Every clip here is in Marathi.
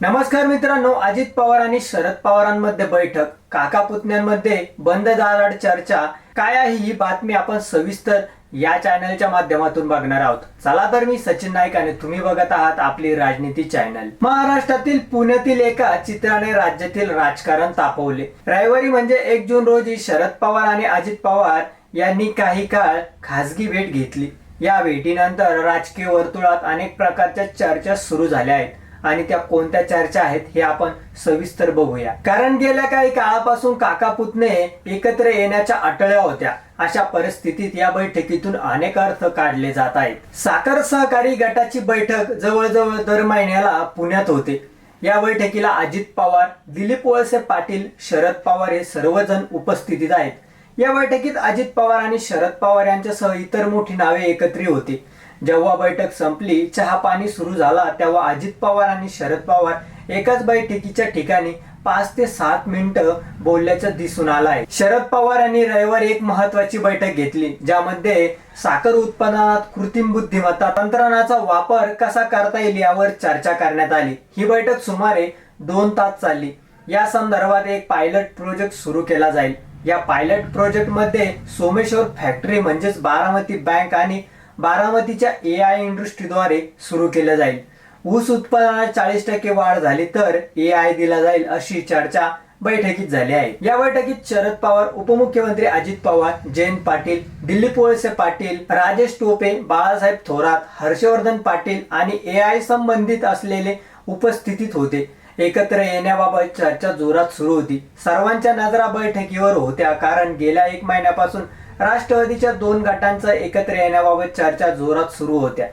नमस्कार मित्रांनो अजित पवार आणि शरद पवारांमध्ये बैठक. काका पुतण्यांमध्ये बंद दाराड चर्चा. काय आहे ही बातमी आपण सविस्तर या चॅनलच्या माध्यमातून बघणार आहोत. चला तर मी सचिन नाईक आणि तुम्ही बघत आहात आपली राजनीती चॅनल महाराष्ट्रातील पुण्यातील एका चित्राने राज्यातील राजकारण तापवले. रविवारी म्हणजे एक जून रोजी शरद पवार आणि अजित पवार यांनी काही काळ खासगी भेट घेतली. या भेटीनंतर राजकीय वर्तुळात अनेक प्रकारच्या चर्चा सुरू झाल्या आहेत. आणि त्या कोणत्या चर्चा आहेत हे आपण सविस्तर बघूया. कारण गेल्या काही काळापासून काका पुतणे एकत्र येण्याच्या अटळ्या होत्या. अशा परिस्थितीत या बैठकीतून अनेक अर्थ काढले जात आहेत. साखर सहकारी गटाची बैठक जवळजवळ दर महिन्याला पुण्यात होते. या बैठकीला अजित पवार दिलीप वळसे पाटील शरद पवार हे सर्वजण उपस्थितीत आहेत. या बैठकीत अजित पवार आणि शरद पवार यांच्यासह इतर मोठी नावे एकत्रित होती. जेव्हा बैठक संपली चहा पाणी सुरू झाला तेव्हा अजित पवार आणि शरद पवार एकाच बैठकीच्या ठिकाणी पाच ते सात मिनिटं बोलल्याचं दिसून आलं आहे शरद पवार यांनी रविवारी एक महत्वाची बैठक घेतली ज्यामध्ये साखर उत्पादनात कृत्रिम बुद्धिमत्ता तंत्रज्ञानाचा वापर कसा करता येईल यावर चर्चा करण्यात आली. ही बैठक सुमारे दोन तास चालली. या संदर्भात एक पायलट प्रोजेक्ट सुरू केला जाईल. या पायलट प्रोजेक्टमध्ये सोमेश्वर फॅक्टरी म्हणजेच बारामती बँक आणि बारामतीच्या ए आय इंडस्ट्रीद्वारे सुरू केलं जाईल. ऊस उत्पादनात चाळीस टक्के वाढ झाली तर ए आय दिला जाईल अशी चर्चा बैठकीत झाली आहे. या बैठकीत शरद पवार उपमुख्यमंत्री अजित पवार जयंत पाटील दिलीप वळसे पाटील राजेश टोपे बाळासाहेब थोरात हर्षवर्धन पाटील आणि ए आय संबंधित असलेले उपस्थितीत होते. एकत्र येण्याबाबत चर्चा जोरात सुरू होती. सर्वांच्या नजरा बैठकीवर होत्या कारण गेल्या एक महिन्यापासून राष्ट्रवादीच्या दोन गटांचं एकत्र येण्याबाबत चर्चा जोरात सुरू होत्या.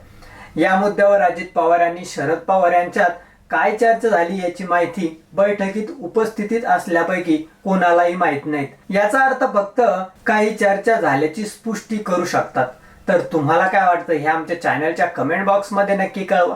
या मुद्द्यावर अजित पवार यांनी शरद पवार यांच्यात काय चर्चा झाली याची माहिती बैठकीत उपस्थितीत असल्यापैकी कोणालाही माहीत नाहीत. याचा अर्थ फक्त काही चर्चा झाल्याची स्पुष्टी करू शकतात. तर तुम्हाला काय वाटतं हे आमच्या चॅनलच्या कमेंट बॉक्समध्ये नक्की कळवा.